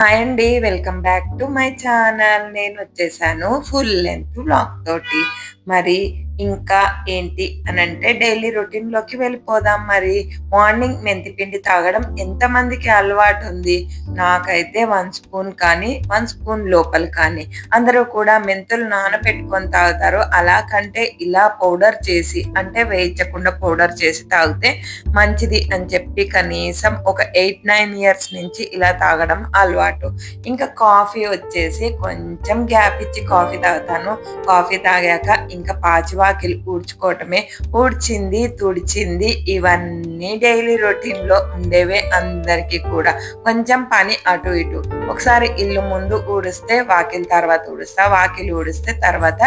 Hi అండి welcome back to my channel నేను వచ్చేసాను ఫుల్ లెంత్ బ్లాగ్ తోటి. మరి ఇంకా ఏంటి అని అంటే డైలీ రొటీన్లోకి వెళ్ళిపోదాం. మరి మార్నింగ్ మెంతి పిండి తాగడం ఎంతమందికి అలవాటు ఉంది నాకైతే వన్ స్పూన్ కానీ వన్ స్పూన్ లోపల కానీ అందరూ కూడా మెంతులు నానబెట్టుకొని తాగుతారు. అలా కంటే ఇలా పౌడర్ చేసి అంటే వేయించకుండా పౌడర్ చేసి తాగితే మంచిది అని చెప్పి కనీసం ఒక ఎయిట్ నైన్ ఇయర్స్ నుంచి ఇలా తాగడం అలవాటు. ఇంకా కాఫీ వచ్చేసి కొంచెం గ్యాప్ ఇచ్చి కాఫీ తాగుతాను. కాఫీ తాగాక ఇంకా పాచివాకిలు ఊడ్చుకోవటమే. ఊడ్చింది తుడిచింది ఇవన్నీ డైలీ రొటీన్లో ఉండేవే అందరికీ కూడా. కొంచెం పని అటు ఇటు. ఒకసారి ఇల్లు ముందు ఊడిస్తే వాకిలి తర్వాత ఊడుస్తా వాకిలి ఊడిస్తే తర్వాత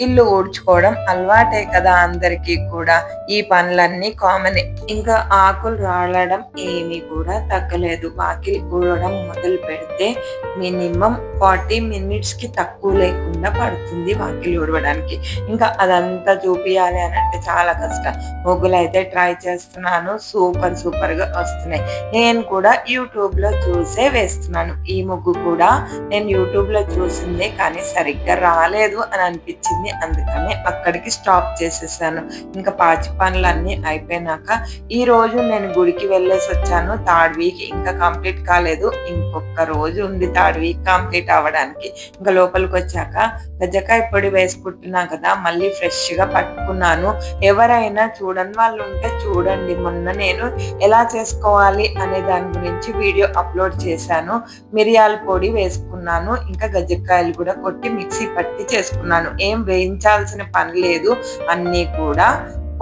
ఇల్లు ఊడ్చుకోవడం అలవాటే కదా అందరికీ కూడా. ఈ పనులన్నీ కామన్ ఇంకా ఆకులు రాలడం ఏమీ కూడా తగ్గలేదు. వాకిలి ఊడడం మొదలు పెడితే మినిమం ఫార్టీ మినిట్స్కి తక్కువ లేకుండా పడుతుంది వాకిలి ఊడవడానికి. ఇంకా అదంతా చూపించాలి అని అంటే చాలా కష్టం. ముగ్గులు అయితే ట్రై చేస్తున్నాను. సూపర్ సూపర్గా వస్తున్నాయి. నేను కూడా యూట్యూబ్లో చూసే వేస్తున్నాను. ఈ ముగ్గు కూడా నేను యూట్యూబ్లో చూసింది కానీ సరిగ్గా రాలేదు అని అనిపించింది. అందుకని అక్కడికి స్టాప్ చేసేసాను. ఇంకా పాచి పనులన్నీ అయిపోయినాక ఈ రోజు నేను గుడికి వెళ్ళేసి వచ్చాను. థర్డ్ వీక్ ఇంకా కంప్లీట్ కాలేదు. ఇంకొక రోజు ఉంది థర్డ్ వీక్ కంప్లీట్ అవ్వడానికి. ఇంకా లోపలికి వచ్చాక గజ్జకాయ పొడి వేసుకుంటున్నాం కదా మళ్ళీ ఫ్రెష్గా పట్టుకున్నాను. ఎవరైనా చూడని వాళ్ళు ఉంటే చూడండి. మొన్న నేను ఎలా చేసుకోవాలి అనే దాని గురించి వీడియో అప్లోడ్ చేశాను. మిరియాల పొడి వేసుకున్నాను. ఇంకా గజ్జకాయలు కూడా కొట్టి మిక్సీ పట్టి చేసుకున్నాను. ఏం వేయించాల్సిన పని లేదు. అన్నీ కూడా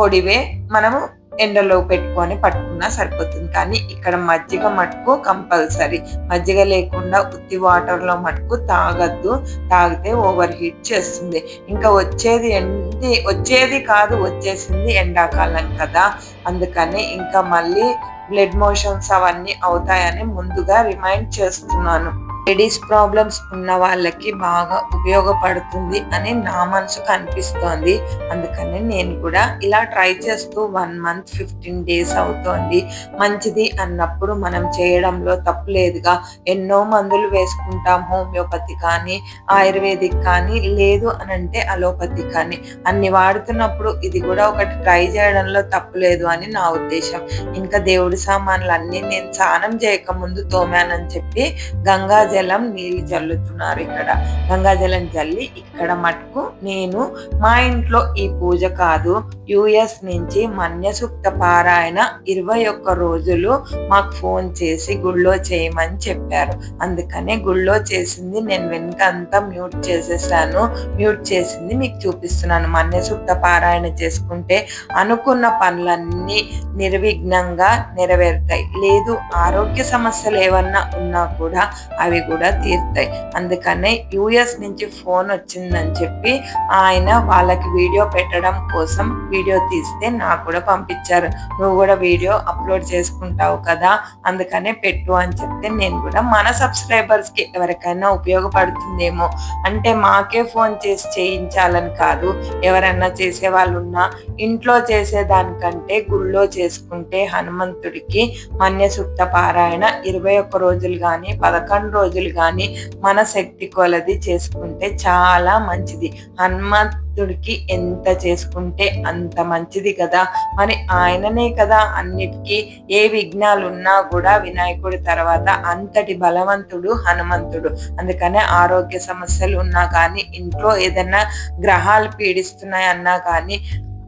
పొడివే. మనము ఎండలో పెట్టుకొని పట్టుకున్నా సరిపోతుంది. కానీ ఇక్కడ మజ్జిగ మటుకు కంపల్సరీ. మజ్జిగ లేకుండా ఉత్తి వాటర్లో మటుకు తాగద్దు. తాగితే ఓవర్ హీట్ చేస్తుంది. ఇంకా వచ్చేది ఎండి వచ్చేది కాదు వచ్చేసింది ఎండాకాలం కదా. అందుకని ఇంకా మళ్ళీ బ్లడ్ మోషన్స్ అవన్నీ అవుతాయని ముందుగా రిమైండ్ చేస్తున్నాను. లేడీస్ ప్రాబ్లమ్స్ ఉన్న వాళ్ళకి బాగా ఉపయోగపడుతుంది అని నా మనసుకు అనిపిస్తోంది అందుకని నేను కూడా ఇలా ట్రై చేస్తూ వన్ మంత్ ఫిఫ్టీన్ డేస్ అవుతోంది. మంచిది అన్నప్పుడు మనం చేయడంలో తప్పు లేదుగా. ఎన్నో మందులు వేసుకుంటాం హోమియోపతి కానీ ఆయుర్వేదిక్ కానీ లేదు అని అంటే అలోపతి కానీ. అన్ని వాడుతున్నప్పుడు ఇది కూడా ఒకటి ట్రై చేయడంలో తప్పు లేదు అని నా ఉద్దేశం. ఇంకా దేవుడి సామాన్లు అన్ని నేను స్నానం చేయకముందు తోమానని చెప్పి గంగా జలం నీళ్ళు జల్లుతున్నారు ఇక్కడ. గంగాజలం జల్లి ఇక్కడ మటుకు నేను మా ఇంట్లో ఈ పూజ కాదు. యుఎస్ నుంచి మన్యసూక్త పారాయణ ఇరవై ఒక్క రోజులు మాకు ఫోన్ చేసి గుళ్ళో చేయమని చెప్పారు. అందుకనే గుళ్ళో చేసింది నేను వెనుక అంతా మ్యూట్ చేసేసాను. మ్యూట్ చేసింది మీకు చూపిస్తున్నాను. మన్యసూక్త పారాయణ చేసుకుంటే అనుకున్న పనులన్నీ నిర్విఘ్నంగా నెరవేరుతాయి. లేదు ఆరోగ్య సమస్యలు ఏమన్నా ఉన్నా కూడా అవి కూడా తీరుతాయి. అందుకనే యుఎస్ నుంచి ఫోన్ వచ్చిందని చెప్పి ఆయన వాళ్ళకి వీడియో పెట్టడం కోసం వీడియో తీస్తే నాకు కూడా పంపించారు. నువ్వు కూడా వీడియో అప్లోడ్ చేసుకుంటావు కదా అందుకనే పెట్టు అని చెప్తే నేను కూడా మన సబ్స్క్రైబర్స్కి ఎవరికైనా ఉపయోగపడుతుందేమో. అంటే మాకే ఫోన్ చేసి చేయించాలని కాదు ఎవరైనా చేసే వాళ్ళు ఉన్నా ఇంట్లో చేసేదానికంటే గుళ్ళో చేసుకుంటే హనుమంతుడికి మన్యసూక్త పారాయణ ఇరవై ఒక్క రోజులు కానీ పదకొండు రోజులు కానీ మన శక్తి కొలది చేసుకుంటే చాలా మంచిది. హనుమంతుడికి ఎంత చేసుకుంటే అంత మంచిది కదా. మరి ఆయననే కదా అన్నిటికీ ఏ విఘ్నాలు ఉన్నా కూడా వినాయకుడి తర్వాత అంతటి బలవంతుడు హనుమంతుడు. అందుకనే ఆరోగ్య సమస్యలు ఉన్నా కానీ ఇంట్లో ఏదైనా గ్రహాలు పీడిస్తున్నాయి అన్నా కానీ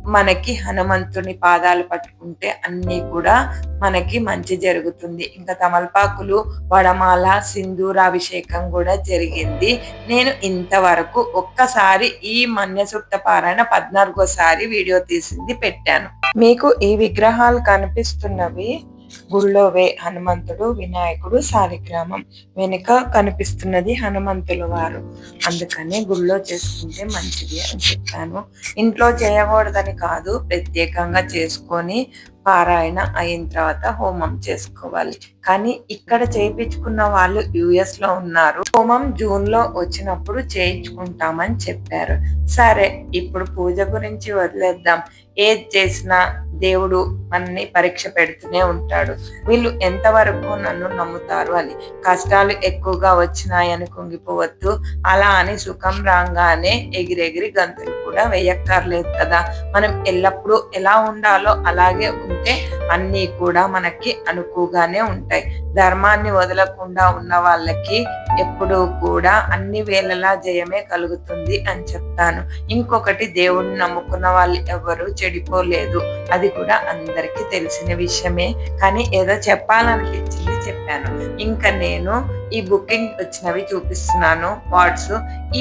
మనకి హనుమంతుని పాదాలు పట్టుకుంటే అన్నీ కూడా మనకి మంచి జరుగుతుంది. ఇంకా తమలపాకులు వడమాల సింధూరాభిషేకం కూడా జరిగింది. నేను ఇంతవరకు ఒక్కసారి ఈ మన్యసూక్త పారాయణ పద్నాలుగోసారి వీడియో తీసింది పెట్టాను. మీకు ఈ విగ్రహాలు కనిపిస్తున్నవి గుళ్ళోవే హనుమంతుడు వినాయకుడు సాలిగ్రామం వెనుక కనిపిస్తున్నది హనుమంతుల వారు. అందుకని గుళ్ళో చేసుకుంటే మంచిది అని చెప్పాను. ఇంట్లో చేయకూడదని కాదు ప్రత్యేకంగా చేసుకొని పారాయణ అయిన తర్వాత హోమం చేసుకోవాలి. కానీ ఇక్కడ చేయించుకున్న వాళ్ళు యుఎస్లో ఉన్నారు. హోమం జూన్లో వచ్చినప్పుడు చేయించుకుంటామని చెప్పారు. సరే ఇప్పుడు పూజ గురించి వదిలేద్దాం. ఏది చేసినా దేవుడు మనని పరీక్ష పెడుతూనే ఉంటాడు. వీళ్ళు ఎంతవరకు నన్ను నమ్ముతారు అని? కష్టాలు ఎక్కువగా వచ్చినాయని కుంగిపోవద్దు. అలా అని సుఖం రాగానే ఎగిరెగిరి గంతులు కూడా వేయక్కర్లేదు కదా? మనం ఎల్లప్పుడూ ఎలా ఉండాలో అలాగే ఉంటే అన్నీ కూడా మనకి అనుకుగానే ఉంటాయి. ధర్మాన్ని వదలకుండా ఉన్న వాళ్ళకి ఎప్పుడూ కూడా అన్ని వేళలా జయమే కలుగుతుంది అని చెప్తాను. ఇంకొకటి దేవుణ్ణి నమ్ముకున్న వాళ్ళు ఎవరు చెడిపోలేదు. అది కూడా అందరికీ తెలిసిన విషయమే. కానీ ఏదో చెప్పాలనిపించింది చెప్పాను. ఇంకా నేను ఈ బుకింగ్ వచ్చినవి చూపిస్తున్నాను వాట్స్.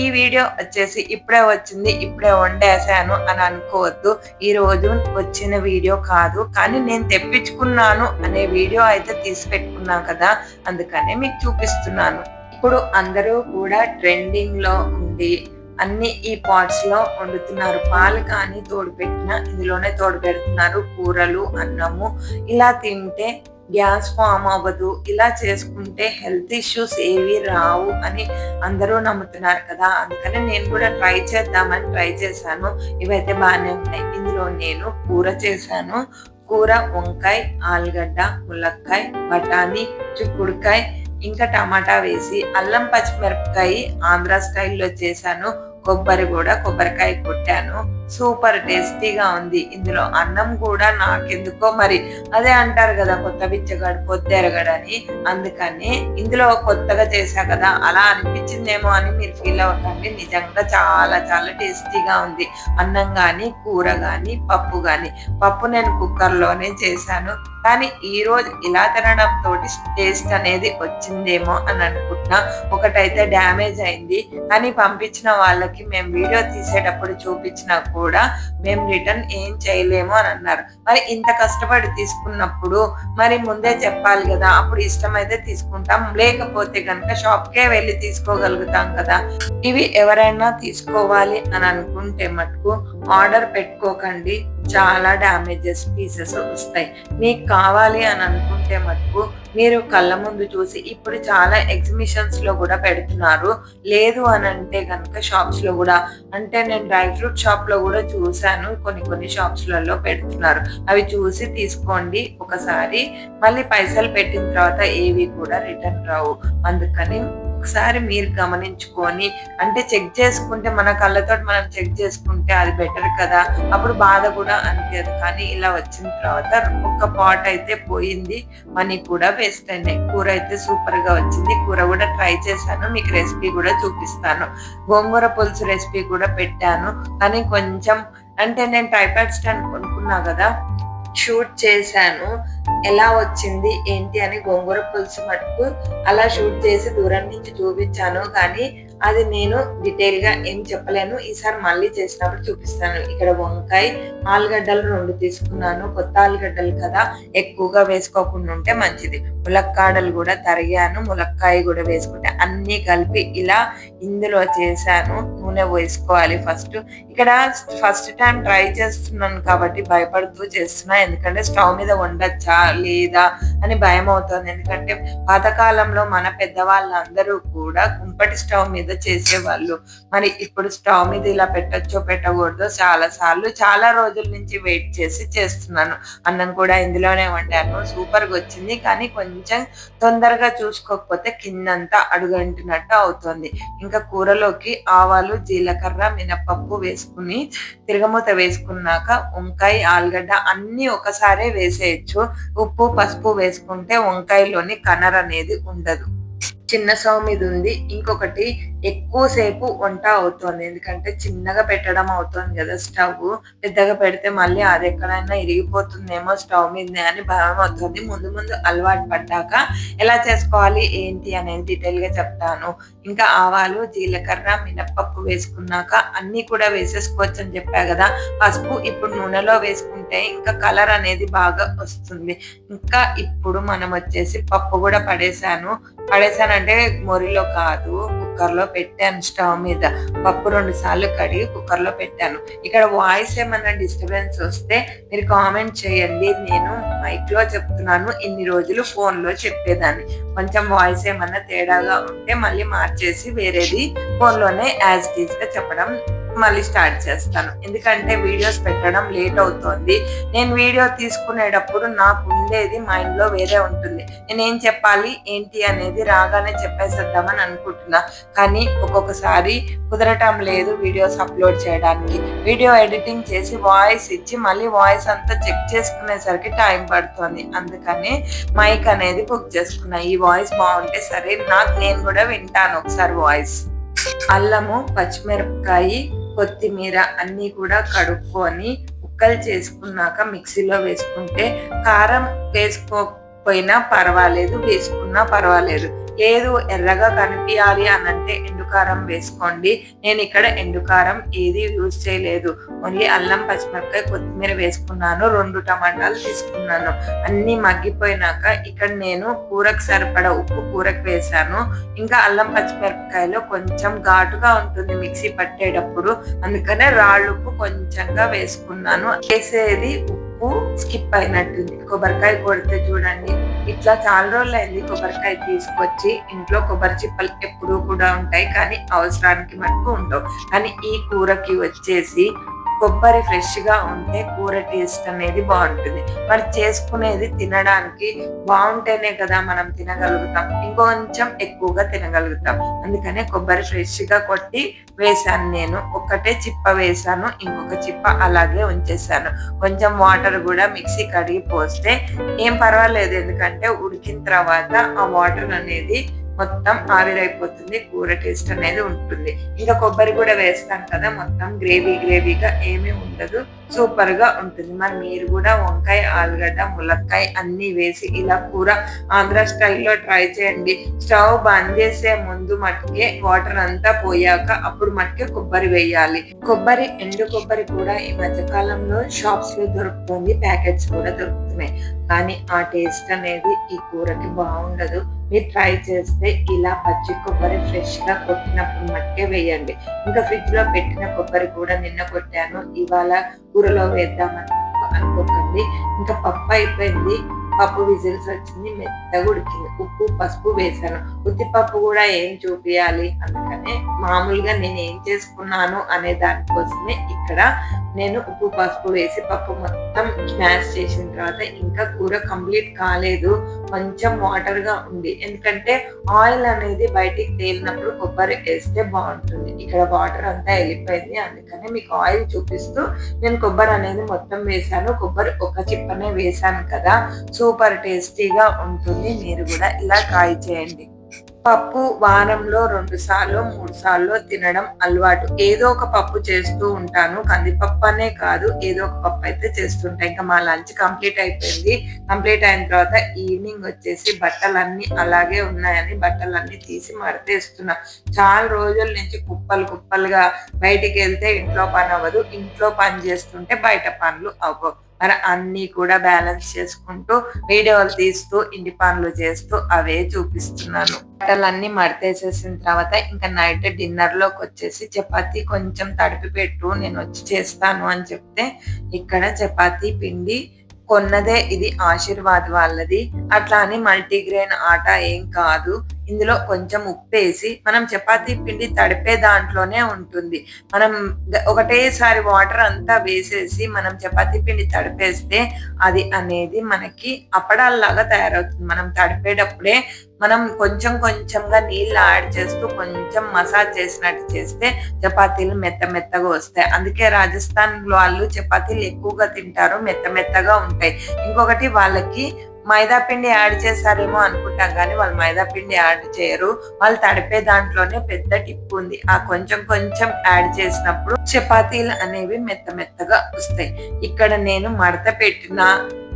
ఈ వీడియో వచ్చేసి ఇప్పుడే వచ్చింది ఇప్పుడే వండేసాను అని అనుకోవద్దు. ఈ రోజు వచ్చిన వీడియో కాదు కానీ నేను తెప్పించుకున్నాను అనే వీడియో అయితే తీసి పెట్టుకున్నాను కదా అందుకనే మీకు చూపిస్తున్నాను. ఇప్పుడు అందరూ కూడా ట్రెండింగ్లో ఉంది అన్ని ఈ పాట్స్లో వండుతున్నారు. పాలు కానీ తోడు పెట్టిన ఇందులోనే తోడు పెడుతున్నారు కూరలు అన్నము ఇలా తింటే గ్యాస్ ఫామ్ అవ్వదు. ఇలా చేసుకుంటే హెల్త్ ఇష్యూస్ ఏవి రావు అని అందరూ నమ్ముతున్నారు కదా. అందుకని నేను కూడా ట్రై చేద్దామని ట్రై చేశాను. ఇవైతే బాగానే ఉన్నాయి. ఇందులో నేను కూర చేశాను. కూర వంకాయ ఆలుగడ్డ ములక్కాయ బఠానీ చిక్కుడుకాయ ఇంకా టమాటా వేసి అల్లం పచ్చిమిరపకాయ ఆంధ్ర స్టైల్లో చేశాను. కొబ్బరి కూడా కొబ్బరికాయ కొట్టాను. సూపర్ టేస్టీగా ఉంది. ఇందులో అన్నం కూడా నాకెందుకో మరి. అదే అంటారు కదా కొత్త బిచ్చగాడు పొద్దెరగడని అందుకని ఇందులో కొత్తగా చేశా కదా అలా అనిపించిందేమో అని మీరు ఫీల్ అవ్వకండి. నిజంగా చాలా చాలా టేస్టీగా ఉంది. అన్నం కానీ కూర కానీ పప్పు కానీ పప్పు నేను కుక్కర్లోనే చేశాను. కానీ ఈరోజు ఇలా తినడం తోటి టేస్ట్ అనేది వచ్చిందేమో అని అనుకుంటున్నా. ఒకటైతే డ్యామేజ్ అయింది. కానీ పంపించిన వాళ్ళకి మేము వీడియో తీసేటప్పుడు చూపించినా కూడా మేము రిటర్న్ ఏం చేయలేము అని అన్నారు. మరి ఇంత కష్టపడి తీసుకున్నప్పుడు మరి ముందే చెప్పాలి కదా అప్పుడు ఇష్టమైతే తీసుకుంటాం లేకపోతే కనుక షాప్కే వెళ్ళి తీసుకోగలుగుతాం కదా. ఇవి ఎవరైనా తీసుకోవాలి అని అనుకుంటే మటుకు ఆర్డర్ పెట్టుకోకండి. చాలా డ్యామేజెస్ పీసెస్ వస్తాయి. మీకు కావాలి అని అనుకుంటే మటుకు మీరు కళ్ళ ముందు చూసి ఇప్పుడు చాలా ఎగ్జిబిషన్స్లో కూడా పెడుతున్నారు. లేదు అని అంటే కనుక షాప్స్లో కూడా. అంటే నేను డ్రై ఫ్రూట్ షాప్లో కూడా చూశాను. కొన్ని కొన్ని షాప్స్లలో పెడుతున్నారు. అవి చూసి తీసుకోండి ఒకసారి. మళ్ళీ పైసలు పెట్టిన తర్వాత ఏవి కూడా రిటర్న్ రావు. అందుకని ఒకసారి మీరు గమనించుకొని అంటే చెక్ చేసుకుంటే మన కళ్ళతో మనం చెక్ చేసుకుంటే అది బెటర్ కదా అప్పుడు బాధ కూడా అనిపించదు కానీ ఇలా వచ్చిన తర్వాత ఒక్క పాట్ అయితే పోయింది మనీ కూడా వేస్ట్ అయినాయి కూర అయితే సూపర్గా వచ్చింది. కూర కూడా ట్రై చేశాను మీకు రెసిపీ కూడా చూపిస్తాను. గోంగూర పులుసు రెసిపీ కూడా పెట్టాను. కానీ కొంచెం అంటే నేను ట్రైపాడ్ స్టాండ్ కొనుక్కున్నా కదా షూట్ చేశాను. ఎలా వచ్చింది ఏంటి అని గోంగూర పులుసు మటుకు అలా షూట్ చేసి దూరం నుంచి చూపించాను. కానీ అది నేను డీటెయిల్గా ఏం చెప్పలేను. ఈసారి మళ్ళీ చేసినప్పుడు చూపిస్తాను. ఇక్కడ వంకాయ ఆలుగడ్డలు రెండు తీసుకున్నాను. కొత్త ఆలుగడ్డలు కదా ఎక్కువగా వేసుకోకుండా ఉంటే మంచిది. ములక్కాడలు కూడా తరిగాను ములక్కాయ కూడా వేసుకుంటే అన్ని కలిపి ఇలా ఇందులో చేశాను. నూనె వేసుకోవాలి ఫస్ట్ ఇక్కడ ఫస్ట్ టైం ట్రై చేస్తున్నాను కాబట్టి భయపడుతూ చేస్తున్నా. ఎందుకంటే స్టవ్ మీద వండొచ్చా లేదా అని భయం అవుతుంది ఎందుకంటే పాతకాలంలో మన పెద్దవాళ్ళందరూ కూడా కుంపటి స్టవ్ మీద చేసేవాళ్ళు. మరి ఇప్పుడు స్టవ్ మీద ఇలా పెట్టచ్చో పెట్టకూడదో చాలా సార్లు చాలా రోజుల నుంచి వెయిట్ చేసి చేస్తున్నాను. అన్నం కూడా ఇందులోనే వండాను. సూపర్గా వచ్చింది. కానీ కొంచెం తొందరగా చూసుకోకపోతే కిందంతా అడుగంటినట్టు అవుతుంది. ఇంకా కూరలోకి ఆవాలు జీలకర్ర మినపప్పు వేసుకుని తిరగమూత వేసుకున్నాక వంకాయ ఆలుగడ్డ అన్ని ఒకసారే వేసేయచ్చు. ఉప్పు పసుపు వేసుకుంటే వంకాయలోని కనర్ అనేది ఉండదు. చిన్న స్టవ్ మీద ఉంది. ఇంకొకటి ఎక్కువసేపు వంట అవుతుంది. ఎందుకంటే చిన్నగా పెట్టడం అవుతుంది కదా స్టవ్. పెద్దగా పెడితే మళ్ళీ అది ఎక్కడైనా ఇరిగిపోతుందేమో స్టవ్ మీద అని భయం అవుతుంది. ముందు ముందు అలవాటు పడ్డాక ఎలా చేసుకోవాలి ఏంటి అనేది డీటెయిల్గా చెప్తాను. ఇంకా ఆవాలు జీలకర్ర మినప్పప్పు వేసుకున్నాక అన్ని కూడా వేసేసుకోవచ్చు అని చెప్పా కదా. పసుపు ఇప్పుడు నూనెలో వేసుకుంటే ఇంకా కలర్ అనేది బాగా వస్తుంది. ఇంకా ఇప్పుడు మనం వచ్చేసి పప్పు కూడా పడేసాను. అంటే మొరిలో కాదు కుక్కర్లో పెట్టాను స్టవ్ మీద. పప్పు రెండు సార్లు కడిగి కుక్కర్లో పెట్టాను. ఇక్కడ వాయిస్ ఏమైనా డిస్టర్బెన్స్ వస్తే మీరు కామెంట్ చేయండి. నేను మైక్లో చెప్తున్నాను. ఇన్ని రోజులు ఫోన్లో చెప్పేదాన్ని. కొంచెం వాయిస్ ఏమన్నా తేడాగా ఉంటే మళ్ళీ మార్చేసి వేరేది ఫోన్లోనే యాజ్ టీజ్గా చెప్పడం మళ్ళీ స్టార్ట్ చేస్తాను. ఎందుకంటే వీడియోస్ పెట్టడం లేట్ అవుతోంది. నేను వీడియో తీసుకునేటప్పుడు నాకు ఉండేది మైండ్లో వేరే ఉంటుంది. నేను ఏం చెప్పాలి? ఏంటి అనేది రాగానే చెప్పేసేద్దామని అనుకుంటున్నా. కానీ ఒక్కొక్కసారి కుదరటం లేదు వీడియోస్ అప్లోడ్ చేయడానికి. వీడియో ఎడిటింగ్ చేసి వాయిస్ ఇచ్చి మళ్ళీ వాయిస్ అంతా చెక్ చేసుకునేసరికి టైం పడుతుంది. అందుకని మైక్ అనేది బుక్ చేసుకున్నా. ఈ వాయిస్ బాగుంటే సరే నాకు నేను కూడా వింటాను ఒకసారి వాయిస్. అల్లము పచ్చిమిరపకాయ కొత్తిమీర అన్ని కూడా కడుక్కొని ముక్కలు చేసుకున్నాక మిక్సీలో వేసుకుంటే కారం వేసుకోకపోయినా పర్వాలేదు వేసుకున్నా పర్వాలేదు. లేదు ఎర్రగా కనిపించాలి అని అంటే ఎండుకారం వేసుకోండి. నేను ఇక్కడ ఎండుకారం ఏది యూజ్ చేయలేదు. ఓన్లీ అల్లం పచ్చిమిరపకాయ కొత్తిమీర వేసుకున్నాను. రెండు టమాటాలు తీసుకున్నాను. అన్ని మగ్గిపోయినాక ఇక్కడ నేను కూరకు సరిపడా ఉప్పు కూరకు వేసాను ఇంకా అల్లం పచ్చిమిరపకాయలో కొంచెం ఘాటుగా ఉంటుంది మిక్సీ పట్టేటప్పుడు. అందుకనే రాళ్ళు ఉప్పు కొంచెంగా వేసుకున్నాను. వేసేది ఉప్పు స్కిప్ అయినట్టుంది. కొబ్బరికాయ కొడితే చూడండి. ఇట్లా చాలా రోజులు అయింది కొబ్బరికాయ తీసుకొచ్చి ఇంట్లో కొబ్బరి చిప్పలు ఎప్పుడూ కూడా ఉంటాయి కానీ అవసరానికి మనకు ఉండవు. కానీ ఈ కూరకి వచ్చేసి కొబ్బరి ఫ్రెష్గా ఉంటే కూర టేస్ట్ అనేది బాగుంటుంది. మరి చేసుకునేది తినడానికి బాగుంటేనే కదా మనం తినగలుగుతాం. ఇంకొంచెం ఎక్కువగా తినగలుగుతాం. అందుకనే కొబ్బరి ఫ్రెష్గా కొట్టి వేసాను నేను. ఒక్కటే చిప్ప వేసాను ఇంకొక చిప్ప అలాగే ఉంచేసాను కొంచెం వాటర్ కూడా మిక్సీ కడిగి పోస్తే ఏం పర్వాలేదు. ఎందుకంటే ఉడికిన తర్వాత ఆ వాటర్ అనేది మొత్తం ఆవిరైపోతుంది కూర టేస్ట్ అనేది ఉంటుంది. ఇంకా కొబ్బరి కూడా వేస్తాం కదా మొత్తం గ్రేవీ గ్రేవీగా ఏమీ ఉండదు. సూపర్గా ఉంటుంది. మరి మీరు కూడా వంకాయ ఆలుగడ్డ ములక్కాయ అన్ని వేసి ఇలా కూర ఆంధ్ర స్టైల్లో ట్రై చేయండి. స్టవ్ బంద్ చేసే ముందు మట్టుకే వాటర్ అంతా పోయాక అప్పుడు మట్టుకే కొబ్బరి వేయాలి. కొబ్బరి ఎండు కొబ్బరి కూడా ఈ మధ్య కాలంలో షాప్స్లో దొరుకుతుంది ప్యాకెట్స్ కూడా దొరుకుతున్నాయి. కానీ ఆ టేస్ట్ అనేది ఈ కూరకి బాగుండదు. మీరు ట్రై చేస్తే ఇలా పచ్చి కొబ్బరి ఫ్రెష్గా కొట్టినప్పుడు మట్టే వేయండి. ఇంకా ఫ్రిడ్జ్లో పెట్టిన కొబ్బరి కూడా నిన్న కొట్టాను. ఇవాళ కూరలో వేద్దామని అనుకోకండి. ఇంకా పప్పు అయిపోయింది. పప్పు విజిల్స్ వచ్చింది. మెత్తగా ఉడికింది. ఉప్పు పసుపు వేసాను ఉత్తిపప్పు కూడా ఏం చూపించాలి అందుకనే మామూలుగా నేను ఏం చేసుకున్నాను అనే దానికోసమే ఇక్కడ నేను ఉప్పు పసుపు వేసి పప్పు మొత్తం మొత్తం స్మాష్ చేసిన తర్వాత ఇంకా కూర కంప్లీట్ కాలేదు. కొంచెం వాటర్గా ఉంది. ఎందుకంటే ఆయిల్ అనేది బయటికి తేలినప్పుడు కొబ్బరి వేస్తే బాగుంటుంది. ఇక్కడ వాటర్ అంతా వెళ్ళిపోయింది. అందుకని మీకు ఆయిల్ చూపిస్తూ నేను కొబ్బరి అనేది మొత్తం వేసాను కొబ్బరి ఒక చిప్పనే వేసాను కదా. సూపర్ టేస్టీగా ఉంటుంది. మీరు కూడా ఇలా ట్రై చేయండి. పప్పు వారంలో రెండు సార్లు మూడు సార్లు తినడం అలవాటు. ఏదో ఒక పప్పు చేస్తూ ఉంటాను. కందిపప్పు అనే కాదు ఏదో ఒక పప్పు అయితే చేస్తుంటాయి ఇంకా మా లంచ్ కంప్లీట్ అయిపోయింది. కంప్లీట్ అయిన తర్వాత ఈవినింగ్ వచ్చేసి బట్టలన్నీ అలాగే ఉన్నాయని బట్టలన్నీ తీసి మడతేస్తున్నా. చాలా రోజుల నుంచి కుప్పలు కుప్పలుగా బయటికి వెళ్తే ఇంట్లో పని అవ్వదు ఇంట్లో పని చేస్తుంటే బయట పనులు అవ్వవు. మరి అన్ని కూడా బ్యాలెన్స్ చేసుకుంటూ వీడియోలు తీస్తూ ఇంటి పనులు చేస్తూ అవే చూపిస్తున్నాను. బట్టలన్నీ మడతేసేసిన తర్వాత ఇంకా నైట్ డిన్నర్లోకి వచ్చేసి చపాతీ కొంచెం తడిపి పెట్టు నేను వచ్చి చేస్తాను అని చెప్తే ఇక్కడ చపాతీ పిండి కొన్నదే ఇది ఆశీర్వాద్ వాళ్ళది. అట్లా అని మల్టీగ్రెయిన్ ఆట ఏం కాదు. ఇందులో కొంచెం ఉప్పేసి మనం చపాతీ పిండి తడిపే దాంట్లోనే ఉంటుంది. మనం ఒకటేసారి వాటర్ అంతా వేసేసి మనం చపాతీ పిండి తడిపేస్తే అది అనేది మనకి అప్పడాల్లాగా తయారవుతుంది. మనం తడిపేటప్పుడే మనం కొంచెం కొంచెంగా నీళ్ళు యాడ్ చేస్తూ కొంచెం మసాజ్ చేసినట్టు చేస్తే చపాతీలు మెత్త మెత్తగా వస్తాయి. అందుకే రాజస్థాన్ వాళ్ళు చపాతీలు ఎక్కువగా తింటారు మెత్త మెత్తగా ఉంటాయి. ఇంకొకటి వాళ్ళకి మైదా పిండి యాడ్ చేశారేమో అనుకుంటాం కానీ వాళ్ళు మైదా పిండి యాడ్ చేయరు. వాళ్ళు తడిపే దాంట్లోనే పెద్ద టిప్ ఉంది. ఆ కొంచెం కొంచెం యాడ్ చేసినప్పుడు చపాతీలు అనేవి మెత్త మెత్తగా వస్తాయి. ఇక్కడ నేను మడత పెట్టిన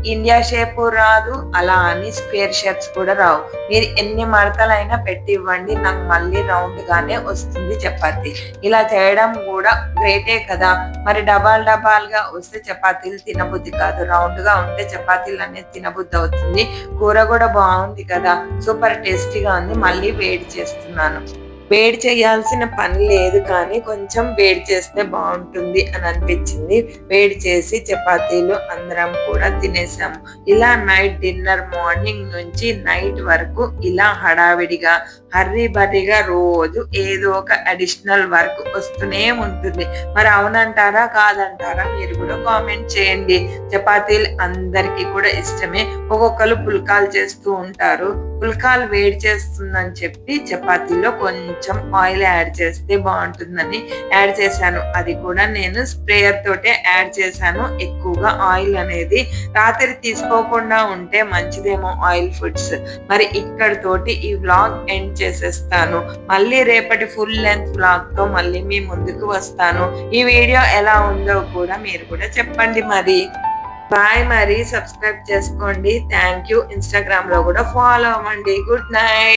ఇండియా షేప్ రాదు అలా అని స్క్వేర్ షేప్స్ కూడా రావు. మీరు ఎన్ని మడతలైనా పెట్టి ఇవ్వండి నాకు మళ్ళీ రౌండ్ గానే వస్తుంది చపాతి. ఇలా చేయడం కూడా గ్రేటే కదా. మరి డబాల్ డబాల్గా వస్తే చపాతీలు తినబుద్ధి కాదు. రౌండ్గా ఉంటే చపాతీలు అనేది తినబుద్ధి అవుతుంది. కూర కూడా బాగుంది కదా. సూపర్ టేస్టీగా ఉంది. మళ్ళీ వేడి చేస్తున్నాను. వేడి చేయాల్సిన పని లేదు కానీ కొంచెం వేడి చేస్తే బాగుంటుంది అని అనిపించింది. వేడి చేసి చపాతీలు అందరం కూడా తినేసాము. ఇలా నైట్ డిన్నర్ మార్నింగ్ నుంచి నైట్ వరకు ఇలా హడావిడిగా హర్రీ బర్రీగా రోజు ఏదో ఒక అడిషనల్ వర్క్ వస్తూనే ఉంటుంది. మరి అవునంటారా? కాదంటారా? మీరు కూడా కామెంట్ చేయండి. చపాతీలు అందరికీ కూడా ఇష్టమే. ఒక్కొక్కరు పుల్కాలు చేస్తూ ఉంటారు. పుల్కాలు వేడి చేస్తుందని చెప్పి చపాతీలో కొంచెం ఆయిల్ యాడ్ చేస్తే బాగుంటుందని యాడ్ చేశాను. అది కూడా నేను స్ప్రేయర్ తోటే యాడ్ చేశాను. ఎక్కువగా ఆయిల్ అనేది రాత్రి తీసుకోకుండా ఉంటే మంచిదేమో ఆయిల్ ఫుడ్స్ మరి ఇక్కడ తోటి ఈ వ్లాగ్ ఎండ్ చేసేస్తాను. మళ్ళీ రేపటి ఫుల్ లెంత్ వ్లాగ్తో మళ్ళీ మీ ముందుకు వస్తాను. ఈ వీడియో ఎలా ఉందో కూడా మీరు కూడా చెప్పండి మరి. బాయ్ మరి. సబ్స్క్రైబ్ చేసుకోండి. థ్యాంక్ యూ ఇన్స్టాగ్రామ్లో కూడా ఫాలో అవ్వండి. Good night